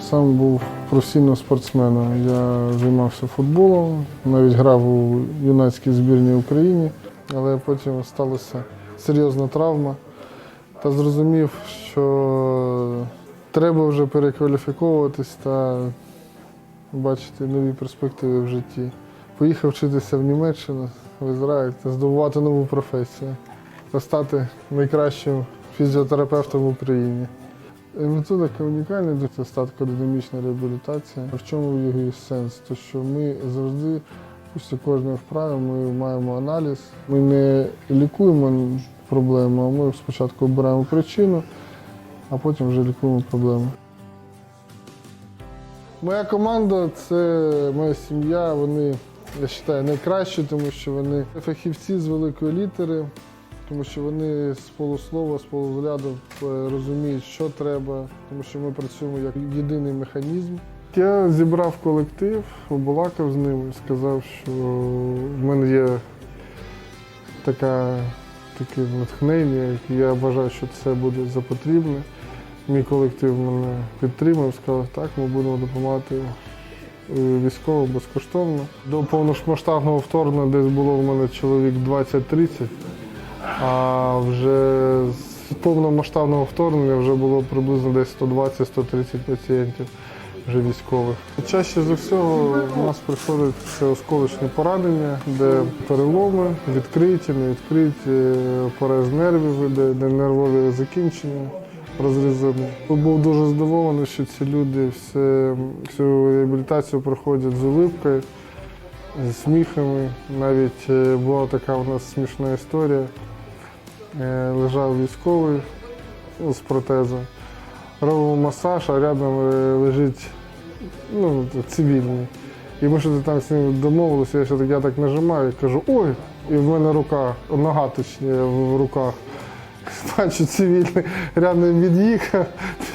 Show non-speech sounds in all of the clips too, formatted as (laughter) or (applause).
Сам був професійним спортсменом. Я займався футболом, навіть грав у юнацькій збірній Україні, але потім сталася серйозна травма та зрозумів, що треба вже перекваліфіковуватись та бачити нові перспективи в житті. Поїхав вчитися в Німеччину, в Ізраїль та здобувати нову професію та стати найкращим фізіотерапевтом в Україні. Методика унікальна, це статкодинамічна реабілітація. В чому його є сенс? То що ми завжди, після кожної вправи, ми маємо аналіз. Ми не лікуємо проблему, а ми спочатку обираємо причину, а потім вже лікуємо проблему. Моя команда це моя сім'я. Вони, я вважаю, найкращі, тому що вони фахівці з великої літери, тому що вони з полуслова, з полувзгляду е, розуміють, що треба, тому що ми працюємо як єдиний механізм. Я зібрав колектив, побалакав з ними, сказав, що в мене є така, таке натхнення, я вважаю, що це буде за потрібне. Мій колектив мене підтримав, сказав, так, ми будемо допомагати е, військовим безкоштовно. До повномасштабного вторгнення десь було в мене чоловік 20-30, а вже з повномасштабного вторгнення вже було приблизно десь 120-130 пацієнтів вже військових. Чаще за всього у нас приходить це осколочні поранення, де переломи, відкриті, не відкриті, порез нервів, де, де нервові закінчення розрізані. Був дуже здивований, що ці люди все, всю реабілітацію проходять з улипкою, з сміхами. Навіть е, була така у нас смішна історія. Е, Лежав військовий з протезом, робимо масаж, а рядом е, лежить ну, цивільний. І ми щось там з ним домовилися, я, ще так- я так нажимаю, і кажу, ой, і в мене рука, нога точніше в руках. (laughs) Бачу, цивільний рядом від'їхав,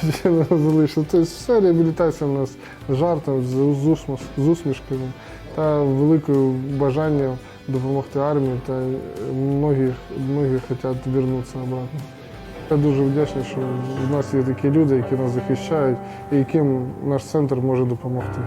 (laughs) залишив. Тобто вся реабілітація у нас жартом, з усмішками та великою бажанням допомогти армії, та многі, многі хочуть повернутися обратно. Я дуже вдячний, що в нас є такі люди, які нас захищають і яким наш центр може допомогти.